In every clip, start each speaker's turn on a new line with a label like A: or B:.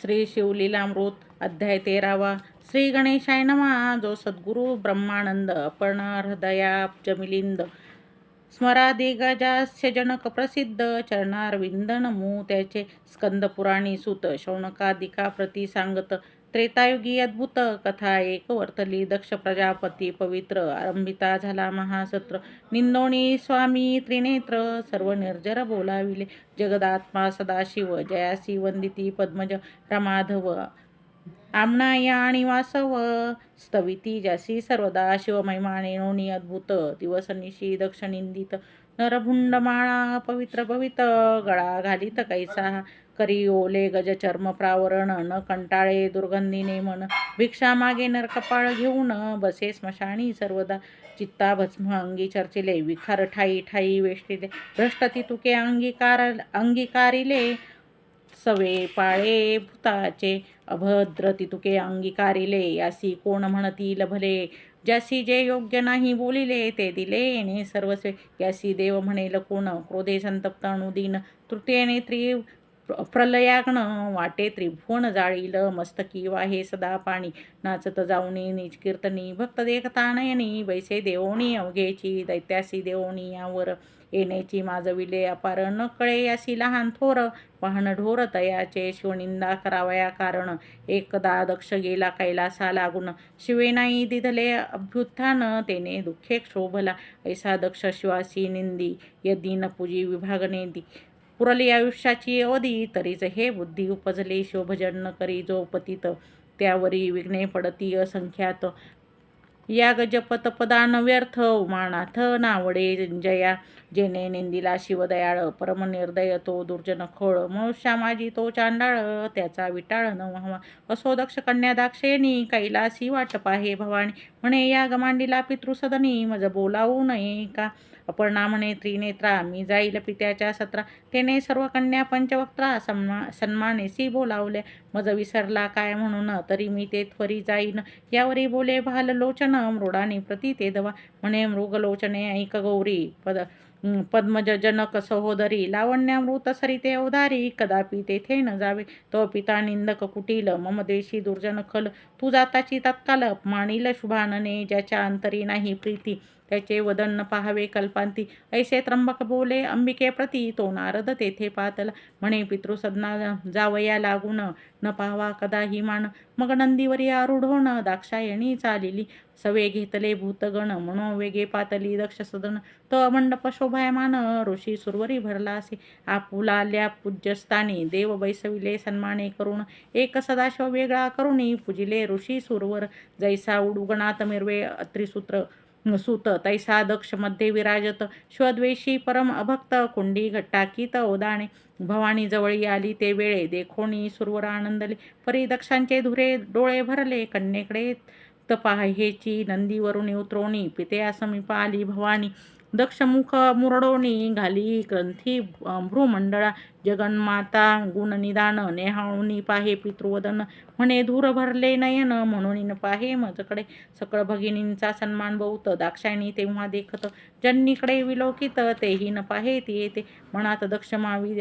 A: श्री शिवलीलामृत अध्याय तेरावा. श्री गणेशाय नमा जो सद्गुरु ब्रह्मानंद अपर्णा हृदयाब्ज स्मरादि स्मरादिगजास्य जनक प्रसिद्ध चरणारविंद नमू त्याचे स्कंदपुराणी सुत शौनकादिका प्रती सांगत त्रेतायुगी अद्भुत कथा एक वर्तली दक्ष प्रजापती पवित्र आरंभिता झाला महासत्र. निंदोणी स्वामी त्रिनेत्र सर्व निर्जर बोलाविले. जगदात्मा सदाशिव जयासी वंदिती पद्मज रमाधव आमनाया आणि वासव. स्तविती जासी सर्वदा शिवमहिमाने नोनी अद्भुत दिवसनिशी दक्षनिंदित. नरभुंडमाळा पवित्र पवित गळा घालीत कैसा करी ओले गज चर्म प्रावरण न कंटाळे दुर्गंधीने मन भिक्षा मागे नरकपाळ घेऊन बसे स्मशानी सर्वदा चित्ता भस्म अंगी चर्चिले विखार ठाई ठाई वेष्टिले भ्रष्ट तुके अंगीकार अंगीकारिले सवे पाळे भूताचे अभद्र तितुके अंगीकारिले यासी कोण म्हणती भले ज्यासी जे योग्य नाही बोलिले ते दिले. येणे सर्वस्वे. यासी देव म्हणेल कोण? क्रोधे संतप्त अनुदीन. तृतीयने त्रि प्रलयाग्न. वाटे त्रिभुवन जाळील. मस्तकी वाहे सदा पाणी. नाचत जाऊनी निज कीर्तनी. भक्त देखता नयनी. वैसे देवणी अवघेची. दैत्यासी देवणी यावर येण्याची माजविले अपार न कळे यासी लहान थोर पाहण ढोर तयाचे शिवनिंदा करावया कारण. एकदा दक्ष गेला कैलासा लागून. शिवे नाही दिधले अभ्युत्थान तेने दुःखे क्षोभला. ऐसा दक्ष शिवासी निंदी यदी न पूजी विभागने दी पुरली आयुष्याची अवधी तरीच हे बुद्धी उपजले. शिवभजन न करी जो पतित त्यावरी विघ्ने पडती असंख्यात. या गजपत पदान व्यर्थ उमानाथ नावडे जया. जेने निंदिला शिवदयाळ परम निर्दय तो दुर्जन खोळ मनुष्या माझी तो चांडाळ त्याचा विटाळ न व्हावा. असो दक्ष कन्या दाक्षेनी कैलासी वाट पाहे भवानी म्हणे या गमांडीला पितृसदनी मज बोलावू नये का? अपर्णा म्हणे त्रिनेत्रा मी जाईल पित्याच्या सत्रा. तेने सर्व कन्या पंचवक्त्रा सन्मा सन्मानेसी बोलावल्या. मज विसरला काय म्हणून तरी मी ते त्वरी जाईन. यावरी बोले भाल लोचन मृडानी प्रती ते दवा. म्हणे मृगलोचने ऐक गौरी पद पद्मज जनक सहोदरी लावण्यामृत सरिते अवधारी कदापि तेथे न जावे तो पिता निंदक कुटील मम देशी दुर्जन खल तू जाताची तत्काल अपमानील शुभानने ज्याच्या अंतरी नाही प्रीती. त्याचे वदन न पाहावे कल्पांती. ऐसे त्र्यंबक बोले अंबिके प्रती तो नारद तेथे पातला म्हणे पितृसदना जावया लागून न पाहावा कदाही मान. मग नंदीवरी आरूढोन दाक्षायणी चालिली. सवे घेतले भूतगण म्हणून वेगे पातली दक्ष सदन तो मंडप शोभायमान ऋषी सुरवरी भरला असे. आपुलाल्या पूज्यस्थानी देव बैसविले सन्माने करून. एक सदाशिव वेगळा करुणी पूजिले ऋषी सुरवर. जैसा उडुगणात मिरवे त्रिसूत्र सुत तैसा दक्षमध्ये विराजत स्वद्वेषी परम अभक्त कुंडी घट्टाकीत ओदाणे. भवानी जवळी आली ते वेळे देखोणी सुरवर आनंदले. परी दक्षांचे धुरे डोळे भरले कन्येकडे तपाहेची नंदीवरून उतरोणी पित्या समीप आली भवानी. दक्षमुख मुरडोणी घाली ग्रंथी भ्रूमंडळा जगन्माता गुणनिदान नेहाळुनी पाहे पितृवदन म्हणे धूर भरले नयन म्हणून पाहे मजकडे. सकळ भगिनींचा सन्मान बहुत दाक्षायणी तेव्हा देखत जन्नीकडे विलोकित तेही न पाहे ती येते. मनात दक्ष मावी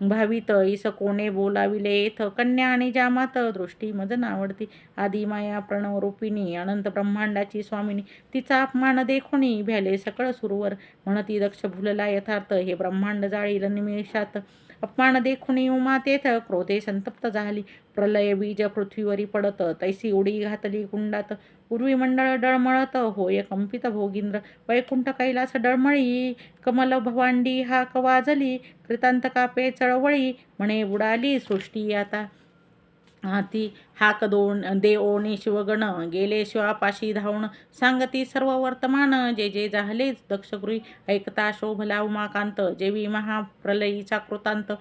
A: भावित इस कोणे बोलाविले येथ कन्या आणि जामात दृष्टी मज नावडती. आदिमाया प्रणवरूपिणी अनंत ब्रह्मांडाची स्वामिनी तिचा अपमान देखोणी भ्याले सकळ सुरवर. म्हणती दक्ष भुलला यथार्थ हे ब्रह्मांड जाळील निमेषात. अपमान देखुनी उमा तेथ क्रोधे संतप्त झाली. प्रलय बीज पृथ्वीवरी पडत तैसी उडी घातली कुंडात. पूर्वी मंडळ डळमळत होय कंपित भोगिंद्र. वैकुंठ कैलास डळमळी कमल भवांडी हा कवाजली कृतांत कापे चळवळी म्हणे बुडाली सृष्टी आता. हाती हाक दोन देओनी शिवगण गेले शिवापाशी धावण सांगती सर्व वर्तमान जे जे झाले दक्षगृही ऐकता शोभला उमाकांत जेवी महाप्रलयीचा कृतांत.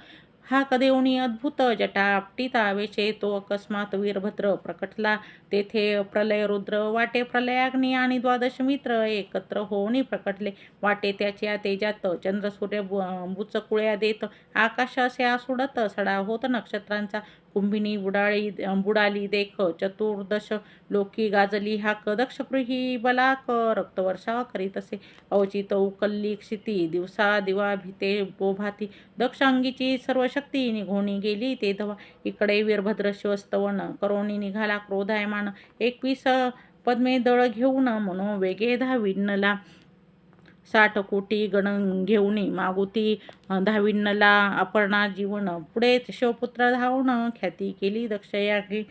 A: हा कदेवणी अद्भुत जटा आपटीता वेशे तो अकस्मात वीरभद्र प्रकटला तेथे प्रलय रुद्र वाटे प्रलयाग्नी आणि द्वादश मित्र एकत्र होऊन प्रकटले. वाटे त्याच्या तेजात चंद्र सूर्य बुचकुळ्या देत आकाश असे आसुडत सडा होत नक्षत्रांचा. कुंभिनी बुडाळी बुडाली देख चतुर्दश लोकी गाजली हाक दक्षगृही बलाक रक्तवर्षा करीत असे. अवचित उकल्ली क्षिती दिवसा दिवा भीते बोभाती दक्ष अंगीची सर्व शक्ती निघोणी गेली ते धवा. इकडे वीरभद्र शिवस्तवन करोणी निघाला क्रोधायमान एकवीस पद्मे दळ घेऊन म्हणून वेगे धाविन्नला साठ कोटी गण घेऊन मागुती धाविन्नला अपर्णा जीवन पुढे शिवपुत्र धावणं ख्याती केली दक्षयागी.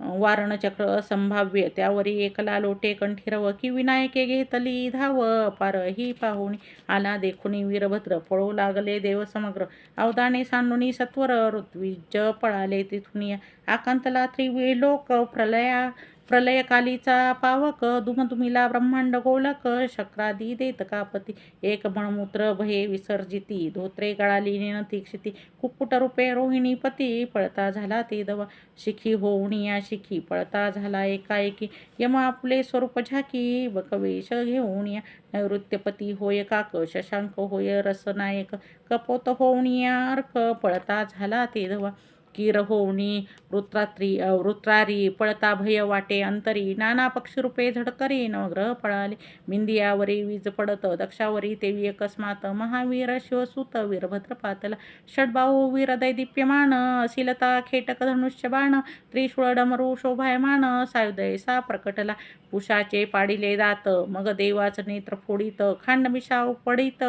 A: वारणचक्र संभाव्य त्यावरी एकला लोटे कंठीरव की विनायके घेतली धाव पार ही पाहुणी आला देखुनी वीरभद्र पळू लागले देव समग्र अवदाने सांडुनी सत्वर ऋत्विज पळाले तिथुनी आकांतला त्रिवी लोक प्रलया प्रलयकालीचा पावक दुमदुमिला ब्रह्मांड गोलक शक्रादी देत कापती एक मणमूत्र भये विसर्जिती धोत्रे गळाली निनती क्षिती कुक्कुट रूपे रोहिणी पती पळता झाला ते दवा शिखी होऊनिया शिखी पळता झाला एकाएकी यम आपले स्वरूप झाकी बकवेश घेऊनिया नैऋत्यपती होय काक शशांक होय रसनायक कपोत होऊनिया अर्क पळता झाला ते धवा किर होवणी वृत्रात्री वृत्रारी पळता भय वाटे अंतरी नाना पक्षरूपे झडकरी नवग्रह पळाले. मिंदियावरी वीज पडत दक्षावरी तेवी अकस्मात महावीर शिवसुत वीरभद्र पातला षडबाहू वीर दैदिप्यमान असिलता खेटक धनुष्य बाण त्रिशूळ डमरू शोभायमान सायुदय सा प्रकटला. पुषाचे पाडिले दात मग देवाच नेत्र फोडित खांडमिशा पडित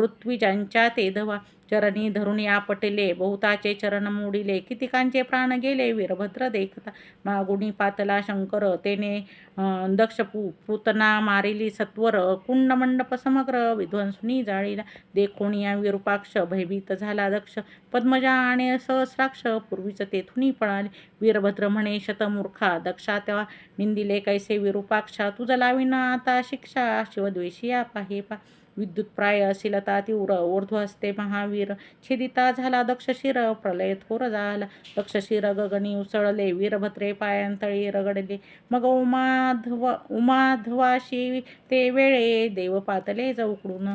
A: ऋत्विजांच्या ते धवा चरणी धरून आपटले बहुताचे चरण मोडिले. कितिकांचे प्राण गेले? वीरभद्र देखता. मागुणी पातला शंकर तेने दक्ष पूतना मारिली सत्वर कुंड मंडप समग्र विध्वंसुनी जाळीला. देखोनिया विरूपाक्ष भयभीत झाला दक्ष. पद्मजा आणि सहस्राक्ष पूर्वीच तेथूनही पळाले. वीरभद्र म्हणे शतमूर्खा दक्षा तेव्हा निंदिले कैसे विरूपाक्षा? तुझ लावीन आता शिक्षा शिवद्वेषिया पाहे पा. विद्युतप्राय असिलता तीव्र ऊर्ध्वस्ते महावीर. छेदिता झाला दक्षशिर प्रलय थोर झाला दक्षशिर गगनी उसळले वीरभद्रे पायांतळी रगडले. मग उमाधव उमाधवाशी ते वेळे देव पातले उकडून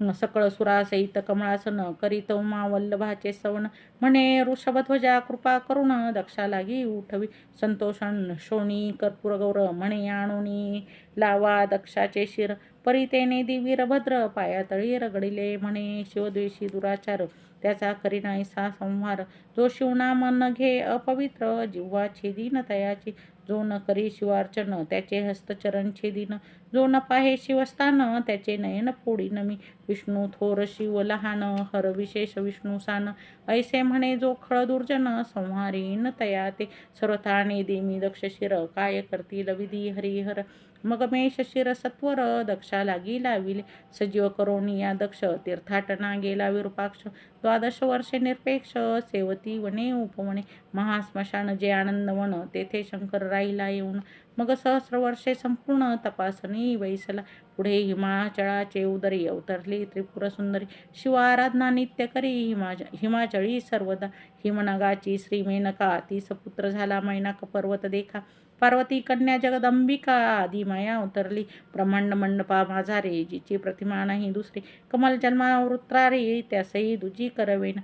A: सकळ सुरासहित कमळासन करीत उमा वल्लभाचे सवन. म्हणे ऋषभध्वजा कृपा करून दक्षा लागी उठवी. संतोषण शोणी कर्पूर गौर म्हणे आणुनी लावा दक्षाचे शिर. परितेने दिवीरभद्र पायातळी रगडिले म्हणे शिवद्वेषी दुराचार त्याचा करीनाईसा संहार. जो शिवनाम न घे अपवित्र जिव्हा छेदीन तयाची जो न करी शिवार्चन त्याचे हस्तचरण छेदीन. जो न पाहे शिवस्थान त्याचे नयन फोडीन मी. विष्णू थोर शिव लहान हर विशेष विष्णू सान. ऐसे म्हणे जो खळ दुर्जन संहारीन तया ते. सर्वथाने देमी दक्ष शिर काय करतील विधी हरिहर. मग मेष शिरसत्वर दक्षा लागी लाविले. सजीव करोणी या दक्ष तीर्थाटना गेला विरूपाक्ष द्वादश वर्षे निरपेक्ष सेवती वने उपवने. महास्मशान जे आनंदवन तेथे शंकर राहिला येऊन मग सहस्र वर्षे संपूर्ण तपासणी वैसला. पुढे हिमाचळाचे उदरी अवतरली त्रिपुरसुंदरी. शिवाराधना नित्य करी हिमाच हिमाचळी सर्वदा. हिमनगाची श्री मेनका तीस पुत्र झाला मैनाक पर्वत देखा. पार्वती कन्या जगदंबिका आदी माया उतरली. ब्रह्मांड मंडपा माझारे जिची प्रतिमा नाही दुसरी. कमल जन्मावृत्रारी त्यासही दुजी करवेन.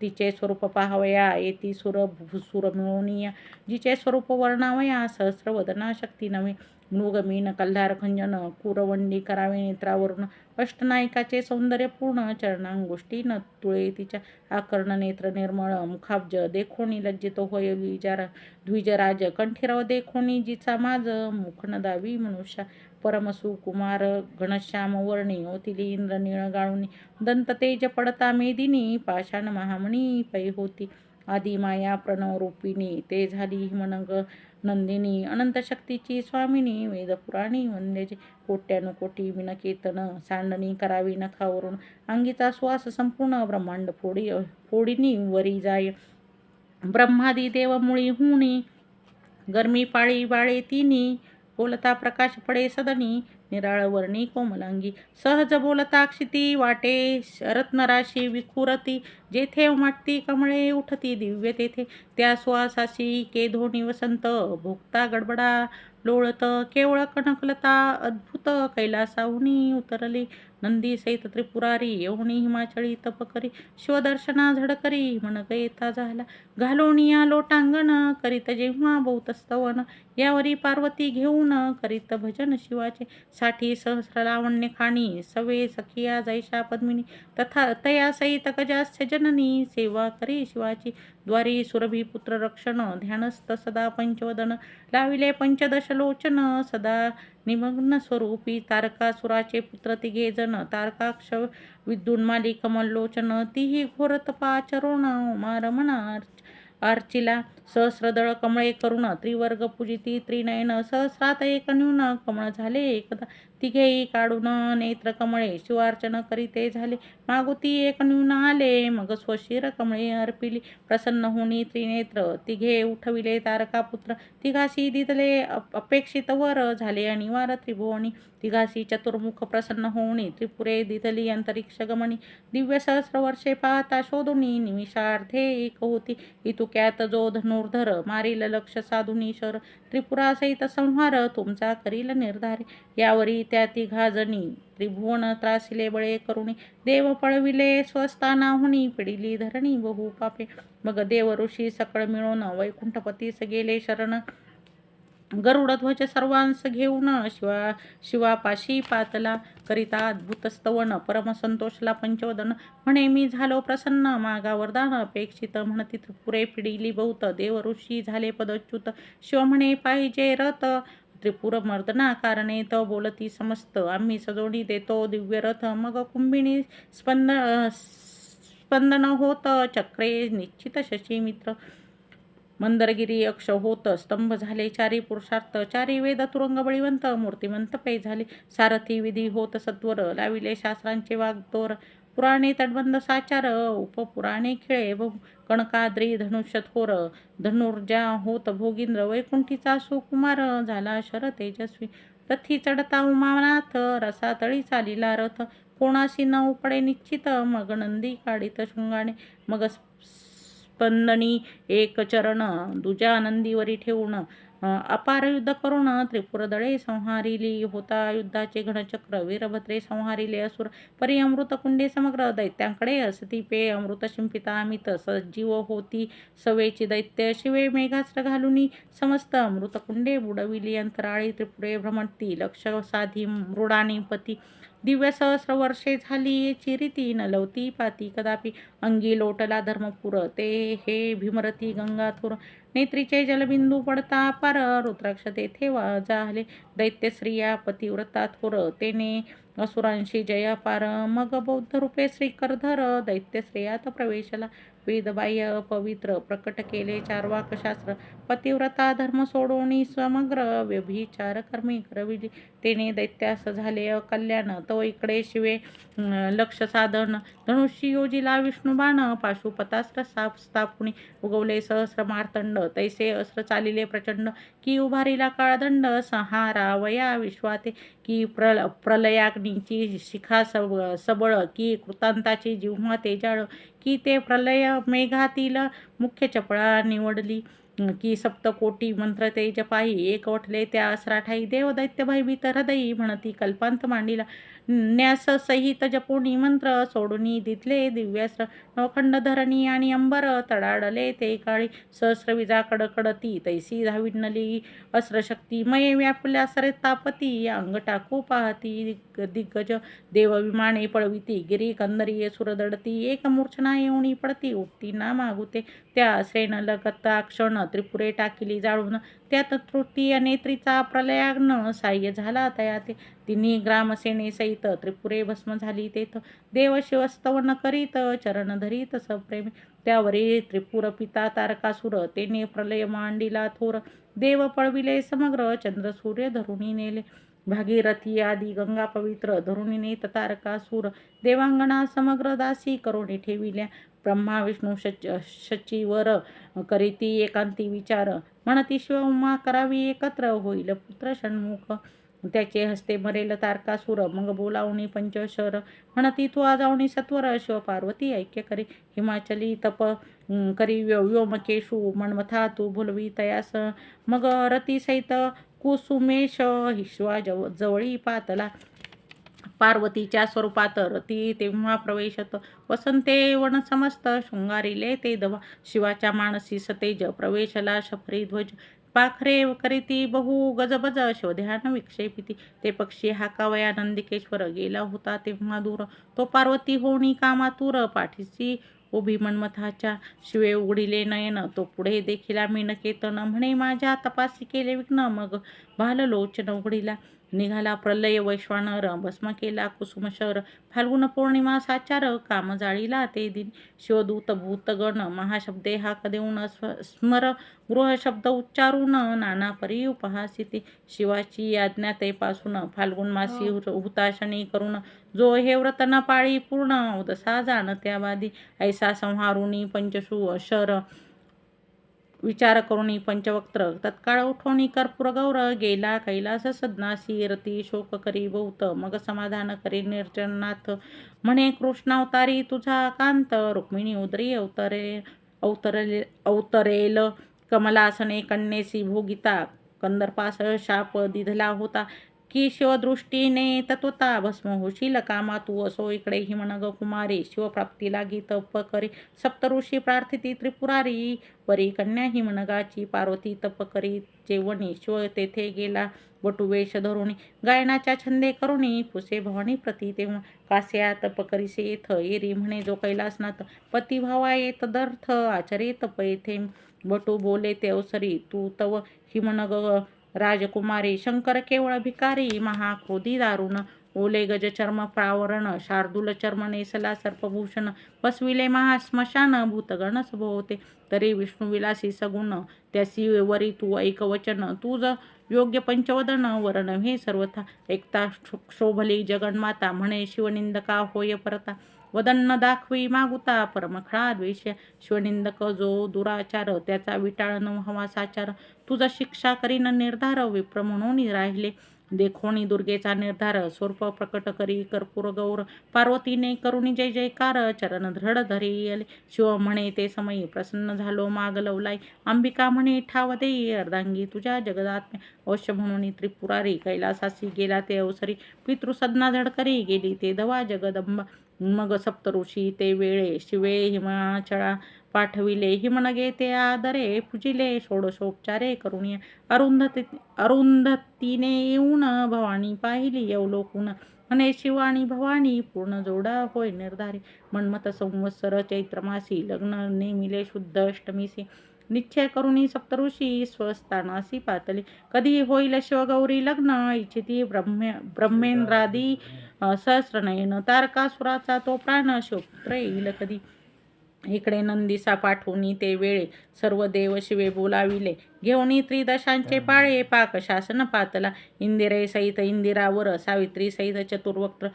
A: तिचे स्वरूप पाहावया येती सुर सुर मिळवणीया जिचे स्वरूप वर्णावया सहस्रवदना शक्ती नव्हे. मृगमीन कल्हार खंजन कुरवंडी करावे नेत्रावरून अष्टनायकाचे सौंदर्य पूर्ण चरणांगोष्टी न तुळे तिच्या आकर्ण नेत्र निर्मळ मुखाब्ज देखोणी लज्जित होय विचार द्विजराज कंठीराव देखोणी जिचा माज मुख दावी मनुष्या परमसु कुमार घनश्याम वर्णी ओतिली इंद्र निळ गाळूनी दंत तेज पडता मेदिनी पाषाण महामणी पै होती आदी माया प्रणव रूपिणी ते झाली मनग नंदिनी अनंत शक्तीची स्वामिनी वेदपुराणी वंदेचे कोट्यानुकोटी विनकेतन सांडणी करावी नखावरून अंगीचा श्वास संपूर्ण ब्रह्मांड फोडी फोडीनी वरी जाय ब्रह्मादी देव मुळी हुणी गरमी पाळी बाळे तिनी बोलता प्रकाश पडे सदनी निराळ वर्णी कोमलांगी. सहज बोलता क्षिती वाटे रत्नराशी विखुरती. जेथे उमटती कमळे उठती दिव्य तेथे. त्या सुवासाशी के धोनी वसंत भोगता गडबडा लोळत केवळ कणकलता अद्भुत कैलासाहुनी उतरली. नंदी सहित त्रिपुरारी येऊनी हिमाचळी तपकरी शिवदर्शना झडकरी म्हणक येता झाला. घालोनिया लोटांगण करीत जेव्हा बहुतस्तवन यावरी पार्वती घेऊन करीत भजन शिवाचे. साठी सहस्र लावण्य खाणी सवे सखिया जैशा पद्मिनी तथा तया सहित गजास्य जननी सेवा करी शिवाची द्वारी सुरभी पुत्र रक्षण ध्यानस्थ सदा पंचवदन लाविले पंचदश लोचन सदा निमग्न स्वरूपी तारकासुराचे पुत्र तिघे जण तारकाक्ष विद्युन्माली कमललोचन तीही घोर तपाचरुण उमारमण अर्चिला सहस्रदळ कमळे करुण त्रिवर्ग पूजिती त्रिनयन सहस्रात एक न्यून कमळ झाले एकदा तिघेही काढून नेत्र कमळे शिवार्चन करीते झाले. मागुती एक न्यून आले मग स्वशिर कमळे अर्पिली. प्रसन्न होणी त्रिनेत्र तिघे उठविले तारकापुत्र. तिघासी दिदले अपेक्षित वर झाले अनिवार त्रिभुवनी. तिघासी चतुर्मुख प्रसन्न होणी त्रिपुरे दिदली अंतरिक्ष गमनी. दिव्य सहस्र वर्षे पाहता शोधुनी निमिषार्धे एक होती. इतुक्यात जो धनुर्धर मारील लक्ष साधुनी शर. त्रिपुरासहित संहार तुमचा करील निर्धार. यावरी त्या तिघाजणी त्रिभुवन त्रासिले बळे करुणी देव पळविले स्वस्ताना स्वस्थानाहुनी पिडिली धरणी बहु पापे. मग देव ऋषी सकळ मिळून वैकुंठपतीस गेले शरण गरुडध्वज सर्वांस घेऊन शिवा शिवापाशी पातला. करिता अद्भुत स्तवन परमसंतोषला पंचोदन म्हणे मी झालो प्रसन्न मागा वरदान अपेक्षित. म्हणती पुरे पिडिली बहुत देव ऋषी झाले पदच्युत. शिव म्हणे पाहिजे रथ त्रिपुर मर्दना कारणे त बोलती समस्त. आम्ही सजोणी देतो दिव्य रथ मग कुंभिणी स्पंद स्पंदन होत. चक्रे निश्चित शशी मित्र. मंदरगिरी अक्ष होत. स्तंभ झाले. चारी पुरुषार्थ. चारी वेद तुरंग बळीवंत. मूर्तिमंत पै झाले. सारथी विधी होत सत्वर. लाविले शास्त्रांचे वाग्दोर. पुराणे तटबंध साचार उपपुराणे खेळे व कणकाद्री धनुष्य थोर धनुर्जा होत भोगिंद्र वैकुंठीचा सुकुमार झाला शर तेजस्वी. रथी चढता उमानाथ रसा तळी चालिला रथ कोणाशी न उपडे निश्चित मग नंदी काढित शृंगाने मग स्पंदनी एक चरण दुजा नंदीवरी ठेवून अपार युद्ध करून त्रिपुरदळे संहारिली होता युद्धाचे घनचक्र वीरभद्रे संहारिले असुर परी अमृतकुंडे समग्र दैत्यांकडे असती पे अमृत शिंपिता अमित सजीव होती सवेची दैत्य शिवे मेघास्त्र घालुनी समस्त अमृतकुंडे बुडविली अंतराळी त्रिपुरे भ्रमंती लक्ष साधी मृडानी पती दिव्य सहस्र वर्षे झाली चिरिती नलवती पाती. कदापि अंगी लोटला धर्मपुर ते हे भीमरती गंगाथुर. नेत्रीचे जलबिंदू पडता पार रुद्राक्ष तेथे झाले दैत्य स्त्रिया पतिव्रता थोर तेने असुरांशी जयापार मग बौद्ध रूपे श्रीकरधर दैत्य स्त्रियात प्रवेशला. वेदबाह्य पवित्र प्रकट केले चारवाकशास्त्र पतिव्रता धर्म सोडोनी समग्र व्यभिचार कर्मी करविली. तिने दैत्यास झाले कल्याण. तो इकडे शिवे लक्ष साधन. धनुष्य योजिला विष्णुबाण. पाशुपतास्त्र साप स्थापुनी उगवले सहस्र मारतंड. तैसे अस्त्र चालिले प्रचंड. की उभारीला काळदंड. सहारावया विश्वाते. की प्रल प्रलयाग्नीची शिखा सब सबळ. की कृतांताची जिव्हा तेजाळ की ते प्रलय मेघातील मुख्य चपळा निवडली. की सप्तकोटी मंत्र तेज पायी एक वठले त्या असराठाई देव दैत्य भयभीत हृदयी म्हणती कल्पांत मांडीला. न्यास सहित मंत्र सोडूनी दितले दिव्यास्त्र नवखंड धरणी आणि अंबर तडाडले ते काळी सहस्रविजा कडकडती तैसी धाविणली अस्त्रशक्ती मये व्यापल्या सरे तापती अंग टाकू पाहती दिग्गज देवविमाने पळविती गिरी कंदरी सुरदडती एक मूर्छना येऊनी पडती उठती ना मागुते त्या श्रेण लगता क्षण त्रिपुरे टाकिली जाळून त्यात तृतीय नेत्रीचा प्रलयाग्न साह्य झाला तया ते तिन्ही ग्रामसेनेसहित त्रिपुरे भस्म झाली तेथ. देव शिवस्तवन करीत चरण धरीत सप्रेम. त्यावरी त्रिपुर पिता तारकासुर तेने प्रलय मांडिला थोर. देव पळविले समग्र चंद्र सूर्य धरुणी नेले. भागीरथी आदी गंगा पवित्र धरुणी नेत तारकासूर. देवांगणा समग्र दासी करोणी ठेविल्या. ब्रह्मा विष्णू शच शचीवर करीती एकांती विचार. म्हणती शिव उमा करावी एकत्र होईल पुत्र षण्मुख. त्याचे हस्ते मरेल तारकासुर मग बोलावणी पंचशर. म्हणती तू आजावणी सत्वर शिव पार्वती ऐक्य करी. हिमाचली तप करी व्योमकेशू मणमथा तू भुलवी तयास. मग रती सहित कुसुमेश हिश्वा जव जवळी पातला. पार्वतीच्या स्वरूपात रती तेव्हा प्रवेशत. वसंते वन समस्त शृंगारिले ते दवा. शिवाच्या मानसी सतेज प्रवेशला शफरी ध्वज. पाखरे करीती बहु गजबज शोध्यान विक्षेपिती. ते पक्षी हाकावया नंदिकेश्वर गेला होता तेव्हा दूर. तो पार्वती होणी कामातूर पाठीसी उभी मन्मथाच्या. शिवे उघडिले नयन तो पुढे देखिला मी नकेतन. म्हणे माझ्या तपासी केले विघ्न मग. भाललोचन उघडिला. निघाला प्रलय वैश्वानर भस्म केला कुसुम शहर फाल्गुन पौर्णिमा साचार काम जाळीला ते दिन शिवदूत भूतगण महाशब्दे हाक देऊन स्व स्मर गृह शब्द उच्चारून नाना परी उपहासिते शिवाची आज्ञा ते पासून फाल्गुन मासी हुताशनी करून जो हे व्रत न पाळी पूर्ण उदसा जाण त्यावादी ऐसा संहारुणी पंचशू शर विचार करुणी पंचवक्त्र तत्काळ उठवणी कर्पूर गौर गेला कैलास सदनासी रती शोक करी बहुत मग समाधान करी निर्जननाथ म्हणे कृष्णावतारी तुझा कांत रुक्मिणी उदरी अवतरे अवतरले अवतरेल कमलासने कन्येसी भोगिता कंदर्पास शाप दिधला होता की शिवदृष्टीने तत्वता भस्म होशील कामा तू असो इकडे हिमनग कुमारी शिवप्राप्ती लागी तप करी सप्तऋषी प्रार्थिती त्रिपुरारी परी कन्या हिमनगाची पार्वती तप करी जेवणी शिव तेथे गेला बटुवेश धरुणी गायनाच्या छंदे करुणी पुसे भवानी प्रती तेव्हा कास्या तप करीसे येथ एरी म्हणे जो कैलासनाथ पती भावा येत दर्थ आचरे तप येथे बटू बोले ते अवसरी तू तव हिमनग राजकुमारी शंकर केवळ भिकारी महाक्रोधी दारुण. ओले गज चर्म प्रावरण शार्दूल चर्म नेसला सर्पभूषण. पसविले महास्मशान भूतगण सभोवते. तरी विष्णुविलासी सगुण त्यासी वरी तू ऐक वचन. तुझ योग्य पंचवदन वरण हे सर्वथा. एकता शोभली जगन्माता म्हणे शिवनिंदका होय परता. वदन्न दाखवी मागुता परमखळा द्वेष शिवनिंदक जो दुराचार त्याचा विटाळ न हवा साचार. तुझा शिक्षा करीन निर्धार विप्र म्हणून राहिले. देखोणी दुर्गेचा निर्धार स्वरूप प्रकट करी कर्पूर गौर. पार्वतीने करुणी जय जयकार चरण धृढ धरी शिव म्हणे ते समयी प्रसन्न झालो माग लवलाई अंबिका म्हणे ठाव देई अर्धांगी तुझ्या जगदात्म्य. अवश्य म्हणून त्रिपुरारी कैलासासी गेला ते अवसरी. पितृसदना झडकरी गेली ते धवा जगदंबा. मग सप्तऋषी ते वेळे शिवे हिमाचळा पाठविले. हिमनगे ते आदरे पूजिले. षोडशोपचारे करुणी अरुंधती अरुंधतीने येऊन भवानी पाहिली. अवलोकून म्हणे शिवानी भवानी पूर्ण जोडा होय निर्धारी. मन्मथ संवत्सर चैत्रमासी लग्न नेमिले शुद्ध अष्टमीसी. निश्चय करुणी सप्तऋषी स्वस्थानासी पातली कधी होईल शिवगौरी लग्न इच्छिती ब्रह्मे ब्रह्मेंद्रादी सहस्रनयन तारकासुराचा तो प्राण शोत्र येईल कधी. इकडे नंदिसा पाठवणी ते वेळे सर्व देव शिवे बोलाविले. घेऊनी त्रिदशांचे पाळे पाक शासन पातला. इंदिरे सहित इंदिरावर सावित्री सहित चतुर्वक्त्र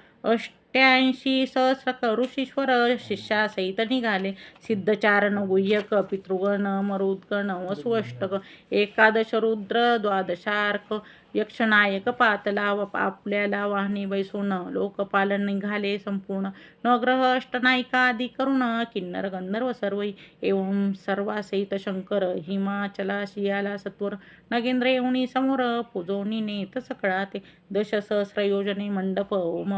A: अष्ट्याऐंशी सहस्र ऋषीश्वर शिष्यासहित निघाले. सिद्धचारण गुह्यक पितृगण मरुद्गण वसुअष्टक एकादश रुद्र द्वादशार्क यक्षनायक पातला व आपल्याला वाहनी बैसून लोकपालन निघाले संपूर्ण. नग्रह अष्टनायिका आदि करुण किन्नर गंधर्व सर्व एवं सर्वासहित शंकर हिमाचला शियाला सत्वर नगेंद्र येऊनी समोर पुजोनी नेत सकळा ते दशसहस्र योजने मंडप ओम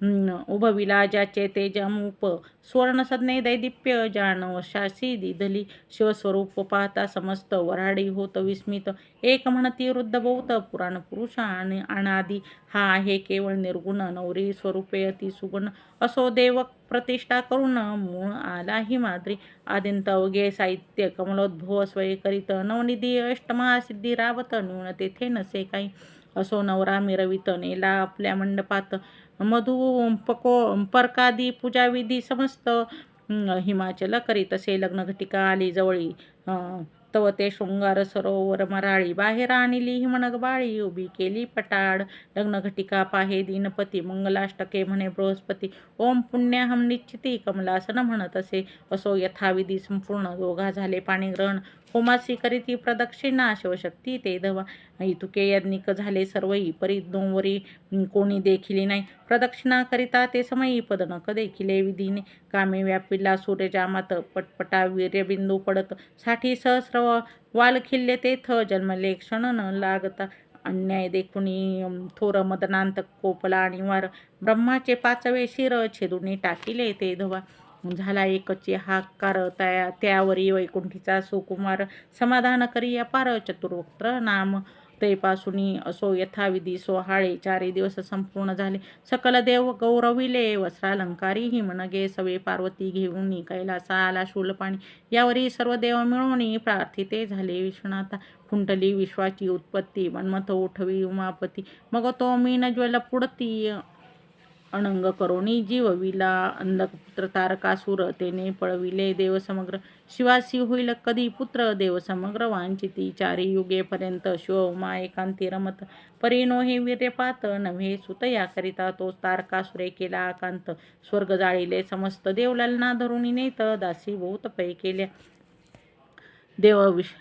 A: उभविला ज्याचे तेजमुप सुवर्णसज्ञे दैदिप्य जानवशासी दिधली शिवस्वरूप पाहता समस्त वराडी होत विस्मित एक म्हणती वृद्ध बहुत पुराण पुरुष आणि अनादी हा आहे केवळ निर्गुण नवरी स्वरूपे अति सुगुण असो देव प्रतिष्ठा करून मूळ आला ही माद्री आदिंत अवघे साहित्य कमलोद्भव स्वय करीत नवनिधी अष्टमहासिद्धी रावत न्यून तेथे नसे काही असो नवरा मिरवित नेला आपल्या मंडपात मधु पको परकादी पूजाविधी समस्त हिमाचल करीत. असे लग्नघटिका आली जवळी. तव ते शृंगार सरोवर मराळी. बाहेर आणली हिमणग बाळी. उभी केली पटाड. लग्नघटिका पाहे दिनपती. मंगलाष्टके म्हणे बृहस्पती. ओम पुण्यहम निश्चिती. कमलासन म्हणत असे. असो यथाविधी संपूर्ण. दोघा झाले पाणीग्रहण. होमासी करीती प्रदक्षिणा शिवशक्ती ते धवा. इतुके यज्ञिक झाले सर्वही परी दोंवरी कोणी देखिली नाही. प्रदक्षिणा करिता ते समयी पदनक देखिले विधीने. कामे व्यापिला सूर्यजामात पटपटा वीर्यबिंदू पडत. साठी सहस्र वाल खिल्ले तेथ जन्मले क्षण न लागता. अन्याय देखुनी थोर मदनांत कोपला आणि वार ब्रह्माचे पाचवे शिर छेदुनी टाकिले ते धवा. झाला एकची हाकार त्या त्यावरी वैकुंठीचा सुकुमार. समाधान करी अपार चतुर्वक्त्र नाम. तेपासूनी असो यथाविधी सोहाळे. चारी दिवस संपूर्ण झाले. सकल देव गौरविले. वस्त्रालंकारी हिमनगे. सवे पार्वती घेऊन कैलासा आला शूलपाणी. यावरी सर्व देव मिळवणी प्रार्थिते झाले विश्वनाथा. कुंडली विश्वाची उत्पत्ती. मन्मथ उठवी उमापती. मग तो मीन ज्वल पुडती अनंग करोणी जीवविला अंधपुत्र तारकासुर तेने पळविले देव समग्र. शिवासी होईल कधी पुत्र देव समग्र वांचिती चारी युगेपर्यंत शिव उमा एकांती रमत. परिणो हे वीर्यपात नव्हे सुतया करिता तो तारकासुरे केला आकांत. स्वर्ग जाळीले समस्त देवललना धरुणी नेत दासी बहुत पै केल्या. देव विश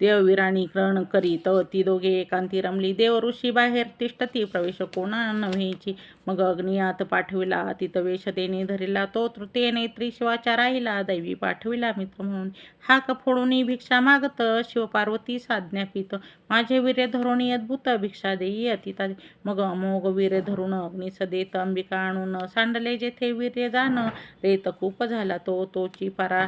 A: देववीराणी कर्ण करीत ती दोघे एकांती रमली. देव ऋषी बाहेर तिष्ठती प्रवेश कोणा नव्हेची. मग अग्नियात पाठविला तिथं वेश धरिला तो तृतीय नेत्री शिवाच्या राहिला दैवी पाठविला मित्र म्हणून. हाक फोडून भिक्षा मागत शिवपार्वती साज्ञापित माझे वीर्य धरून अद्भुत भिक्षा देई अतिता. मग अमोघ वीर्य धरून अग्निस देत अंबिका आणून सांडले जेथे वीर्य जाण रेत खूप झाला तो तोची परा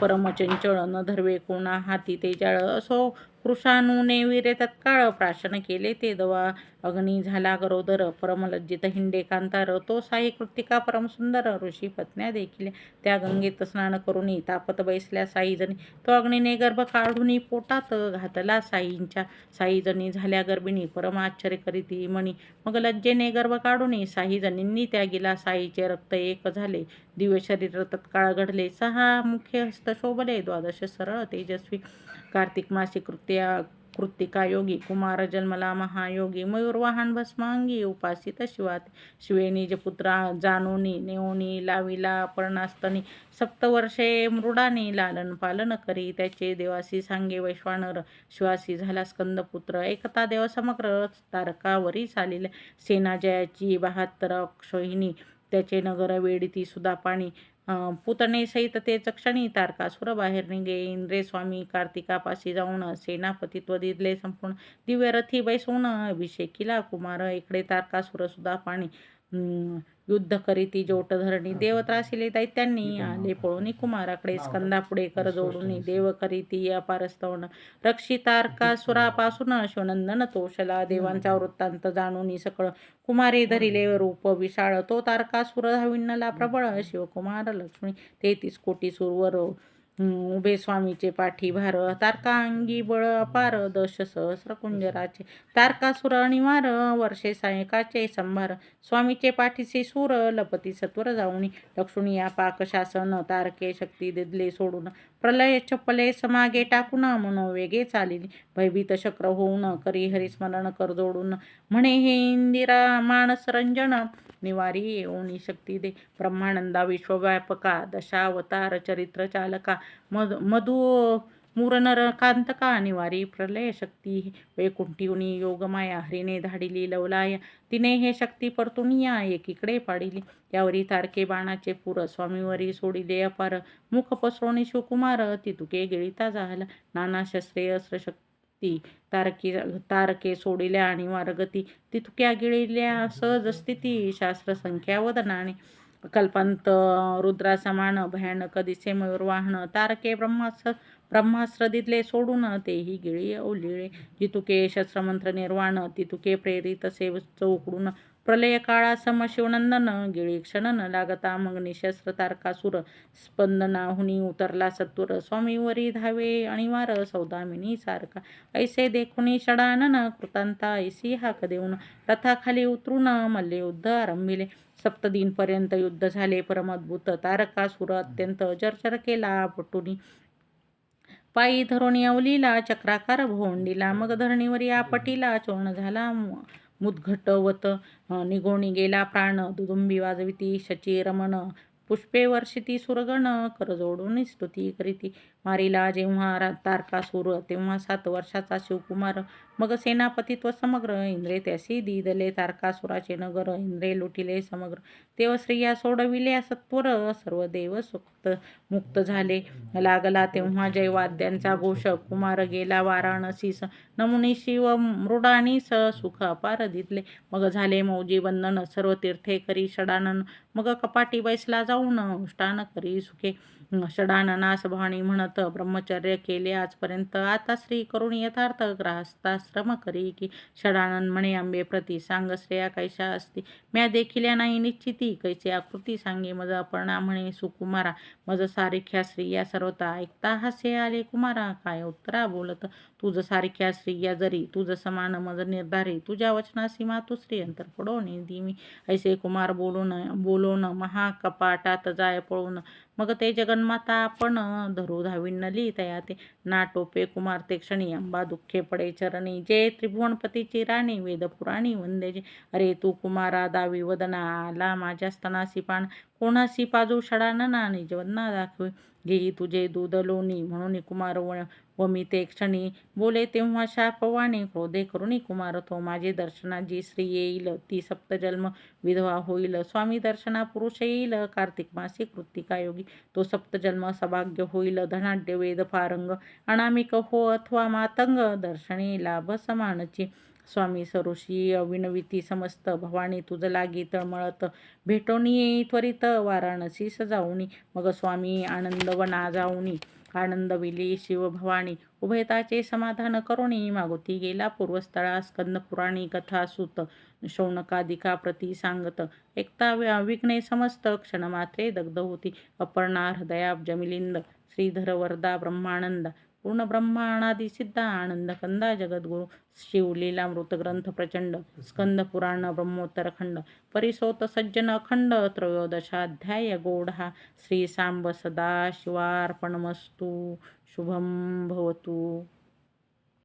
A: परमचंचळ न धरवे कोणा हाती तेजाळ असो कृषाणूने वीरे तत्काळ प्राशन केले. ते दवा अग्नी झाला गरोदर परमलज्जित हिंडे कांतार तो साई कृतिका परमसुंदर ऋषी पत्न्या देखील त्या गंगेत स्नान करून तापत बैसल्या साईजणी. तो अग्नीने गर्भ काढून पोटात घातला. साईंच्या साईजणी झाल्या गर्भिणी. परम आश्चर्य करीती मणी मग लज्जेने गर्भ काढून साईजणींनी त्या गेला साईचे रक्त एक झाले. दिव्य शरीर तत्काळ घडले. सहा मुख्य हस्त शोभले. द्वादश सरळ तेजस्वी कार्तिक मासिक कृत्या कृत्तिका योगी कुमार जन्मला महायोगी मयूरवाहन भस्मांगी उपासित शिवात शिवे निजपुत्रा जानोनी नेओनी लाविला पर्णास्तनी सप्तवर्षे मृडाने लालन पालन करी त्याचे देवासी सांगे वैश्वानर शिवासी झाला स्कंदपुत्र एकता देव समग्र तारकावरी चालिल्या सेना जयाची बहात्तर अक्षोहिणी त्याचे नगर वेडिती पाणी पुतणे सहित ते चक्षणी तारकासुर बाहेर निघे. इंद्रे स्वामी कार्तिकापाशी जाऊन सेनापतित्व दिले संपूर्ण दिव्य रथी बैसून अभिषेकीला कुमार. इकडे तारकासुर सुद्धा पाणी. युद्ध करीती जोट धरणी देव त्रासिले दैत्यांनी आले पळून कुमाराकडे स्कंदापुढे कर जोडून देव करीती अपारस्तवन रक्षितार्कासुरापासून शिवनंदन तोषला देवांचा वृत्तांत जाणून सकळ कुमारे धरिले रूप विशाळ तो तारकासुर धाविन्नला प्रबळ शिवकुमार लक्ष्मी तेहतीस कोटी सुरवर उभे स्वामीचे पाठी भार तारकांगी बळ अपार दश सहस्र कुंजराचे. तारकासुर अनिवार वर्षे सायकाचे संभार. स्वामीचे पाठीचे सूर लपती सत्वर जाऊनी. लक्ष्मी या पाकशासन तारके शक्ती दिदले सोडून. प्रलय चपले समागे टाकून मनोवेगे चालिली भयभीत शक्र होऊन करी हरिस्मरण कर जोडून. म्हणे हे इंदिरा मानस रंजन निवारी येऊनी शक्ती दे. ब्रह्मानंदा विश्वव्यापका दशावतार चरित्र चालका मध मधु मूरनरकांतका निवारी प्रलय शक्ती वैकुंठीवनी योगमाया हरिने धाडिली लवलाय तिने हे शक्ती परतुनिया एकीकडे पाडिली. यावरी तारके बाणाचे पुर स्वामीवरी सोडिले अपार. मुख पसरोणी शिवकुमार तितुके गिळिता झाला नाना शस्त्रे अस्त्र शक्ती ती तारकी तारके सोडिल्या आणि मार्गती तितक्या गिळिल्या सहज स्थिती शास्त्र संख्या वदनाने कल्पांत रुद्रासमान भयानक दिसे मयूरवाहन तारके ब्रह्मास्त्र ब्रह्मास्त्र दिले सोडून तेही गिळी ओलिळे जितुके शस्त्रमंत्र निर्वाण तितुके प्रेरित सेव चौकडून प्रलय काळा शिवनंदन गिळी क्षणन लागता मग निशस्त्र तारकासुर स्पंदनाहुनी उतरला सत्वर स्वामीवरी धावे अणिवार सौदामिनी सारखा. ऐसे देखुनी षडानन कृतांता ऐसी हाक देऊन रथाखाली उतरून मल्लयुद्ध आरंभिले. सप्तदिनपर्यंत युद्ध झाले परमद्भुत तारकासुर अत्यंत जर्जर केला पटुनी पायी धरून अवलीला चक्राकार भोंडीला मग धरणीवर आपटीला चोर्ण झाला मुद्घटवत निघोणी गेला प्राण दुदुंबी वाजविती शची रमण पुष्पे वर्षिती सुरगण करजोडून स्तुती करीती. मारीला. जेव्हा तारकासूर तेव्हा सात वर्षाचा शिवकुमार मग सेनापतित्व समग्र इंद्रे त्यासी दिदले. तारकासुराचे नगर इंद्रे लुटिले समग्र. देवश्रिया सोडविले सत्वर सर्व देव सुक्त मुक्त झाले. लागला तेव्हा जयवाद्यांचा घोष. कुमार गेला वाराणसी स नमुनी शिव स सुख अपार दिले मग झाले मौजी बंधन सर्व तीर्थे करी षडानन. मग कपाटी बैसला जाऊन उष्टान करी सुखे. षडाननास भवानी म्हणत ब्रह्मचर्य केले आजपर्यंत. आता श्री करून यथार्थ ग्राहस्थाश्रम करी की षडानन म्हणे आंबे प्रती सांग श्रेया कैशा असती? म्या देखिल्या नाही निश्चिती कैसे आकृती सांगे मज अपर्णा म्हणे सुकुमारा मज सारिख्या स्त्रिया सर्वता ऐकता हास्य आले कुमारा काय उत्तरा बोलत? तुझ सारख्या स्त्रिया जरी तुझं समान मज निर्धारी तुझ्या वचनासी मातुश्री अंतर पडो दिमी ऐसे कुमार बोलून बोलून महाकपाटात जाय पळून. मग ते जगन्माता आपण धरू धाविन्नली तया ते ना टोपे कुमार ते क्षणी अंबा दुःखे पडे चरणी. जे त्रिभुवनपतीची राणी वेदपुराणी वंदे जे. अरे तू कुमारा दावी वदना आला माझ्या स्तनासी पान. कोणासी पाजू षडानना निजवदना दाखवे. घेई तुझे दूध लोणी म्हणून कुमार व मी ते क्षणी बोले तेव्हा शापवाने क्रोधे करुणी कुमार तो माझे दर्शनाची स्त्री येईल ती सप्तजन्म विधवा होईल स्वामी दर्शना पुरुष येईल कार्तिक मासी कृत्तिका योगी तो सप्तजन्म सभाग्य होईल धनाढ्य वेद फारंग अनामिक हो अथवा मातंग दर्शनी लाभ समानची स्वामी सरोशी विनविती समस्त भवानी तुझ लागी तळमळत भेटोनी त्वरित वाराणसी सजावणी मग स्वामी आनंद वना जाऊनी आनंदविली शिवभवानी. उभयताचे समाधान करुणी मागोती गेला पूर्वस्थळा स्कंद पुराणी कथा सुत शौनकादिका प्रती सांगत एकता विघ्ने समस्त क्षणमात्रे दग्ध होती. अपर्णा हृदया जमिलिंद श्रीधर वरदा ब्रह्मानंद पूर्ण ब्रह्माणादी सिद्ध आनंद कंदा जगद्गुरु शिवलीला मृतग्रंथ प्रचंड स्कंद पुराण ब्रह्मोत्तर खंड परिसोत सज्जन अखंड त्रयोदशाध्याय गोढा श्री सांब सदा शिवार्पणमस्तु शुभम भवतु.